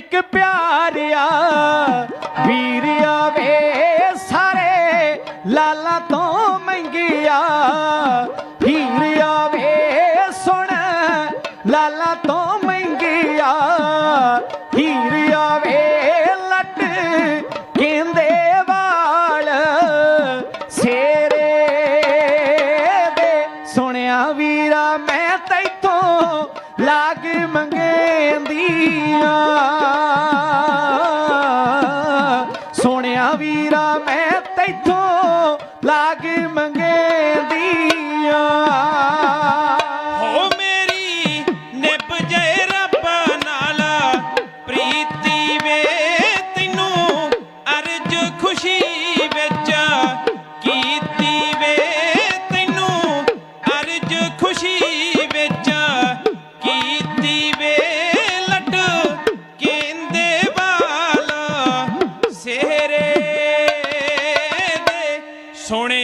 ਇੱਕ ਪਿਆਰਿਆ ਵੀਰ ਆਵੇ ਸਾਰੇ ਲਾਲਾ ਤੋਂ ਮੰਗਿਆ ਹੀਰ ਆਵੇ ਸੁਣ, ਲਾਲਾ ਤੋਂ ਮੰਗਿਆ ਹੀਰ ਆਵੇ ਲੱਟ ਕਹਿੰਦੇ ਵਾਲ ਸੇਰੇ ਦੇ। ਸੁਣਿਆ ਵੀਰਾ, ਮੈਂ ਤੈਥੋਂ ਲਾਗ ਮੰਗੇਂਦੀਆਂ। ਸੋਹਣਿਆ ਵੀਰਾ ਮੈਂ ਤੈਥੋਂ ਲਾਗ ਮੰਗੇਂਦੀਆਂ।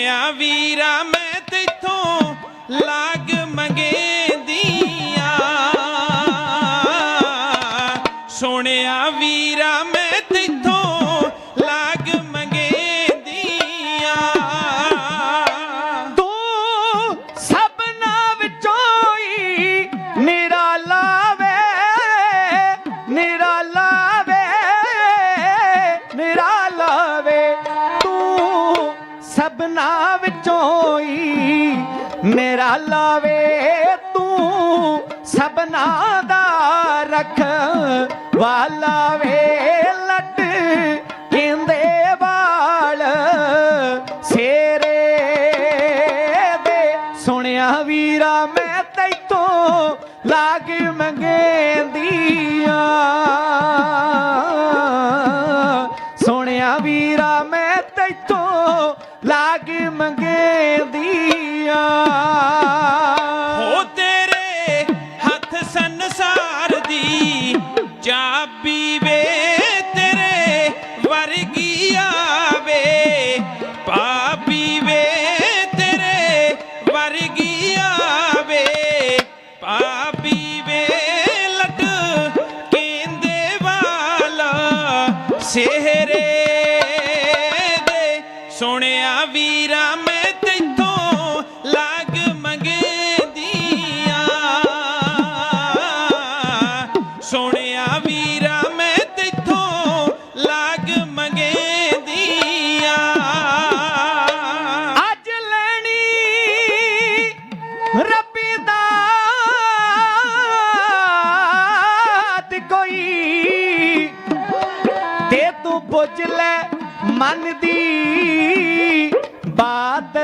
ਸੁਣਿਆ ਵੀਰਾ ਮੈਂ ਤੈਥੋਂ ਲਾਗ ਮੰਗੇਂਦੀਆਂ। ਸੁਣਿਆ ਵੀਰਾ ਮੈਂ ਤੈਥੋਂ ਮੇਰਾ ਹੀ ਵੇ ਤੂੰ ਸਭਨਾ ਦਾ ਰਖ ਵਾਲਾ ਵੇ ਲੱਡ ਕਹਿੰਦੇ ਵਾਲ ਸੇਰੇ ਦੇ। ਸੁਣਿਆ ਵੀਰਾ, ਮੈਂ ਤੈਥੋਂ ਲਾਗ ਮੰਗੇਂਦੀਆਂ 行 ਤੇ ਲੈ ਮਨ ਦੀ ਬਾਤ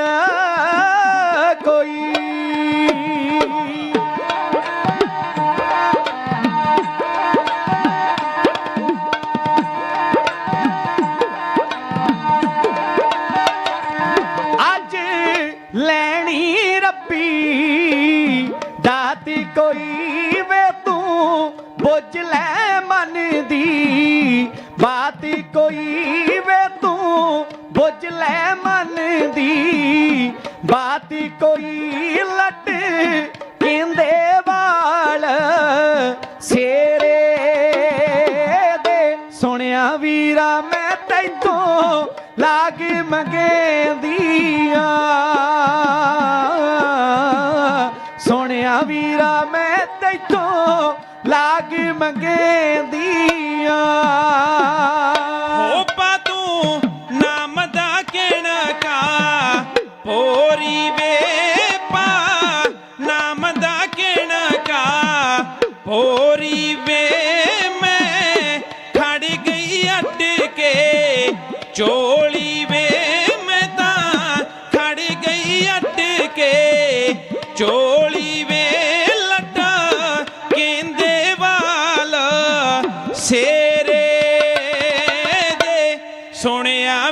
ਕੋਈ। ਅੱਜ ਲੈਣੀ ਰੱਬੀ ਦਾਤੀ ਕੋਈ। ਬਾਤ ਕੋਈ ਵੇ ਤੂੰ ਬੁੱਝ ਲੈ ਮਨ ਦੀ। ਬਾਤ ਕੋਈ ਲੱਟ ਕਹਿੰਦੇ ਵਾਲ। ਸੇਰੇ ਦੇ ਸੁਣਿਆ ਵੀਰਾ, ਮੈਂ ਤੈਥੋਂ ਲਾਗ ਮੰਗੇਂਦੀਆਂ। ਸੁਣਿਆ ਵੀਰਾ, ਮੈਂ ਤੈਥੋਂ ਲਾਗ ਮੰਗੇਂਦੀਆਂ ਹੋ ਪਾ ਤੂੰ ਨਾਮ ਦਾ ਕਿਣਕਾ ਪੋਰੀ ਵੇ ਪਾ ਨਾਮ ਦਾ ਕਿਣਕਾ ਪੋਰੀ ਵੇ ਮੈਂ ਖੜ ਗਈ ਅੱਡ ਕੇ ਚੋਲੀ ਵੇ ਮੈਂ ਤਾਂ ਖੜ ਗਈ ਅੱਡ ਕੇ ਚੋਲੀ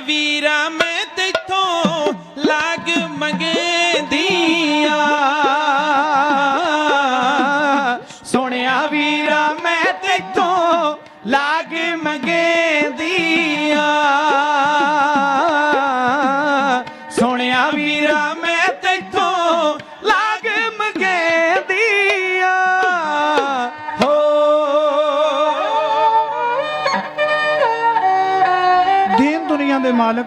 ਵੀਰਾ ਮੈਂ ਤੈਥੋਂ ਲਾਗ ਮੰਗੇਂਦੀਆਂ। ਸੋਹਣਿਆ ਵੀਰਾ ਮੈਂ ਤੈਥੋਂ ਲਾਗ ਮੰਗੇਂਦੀਆਂ ਮਾਲਕ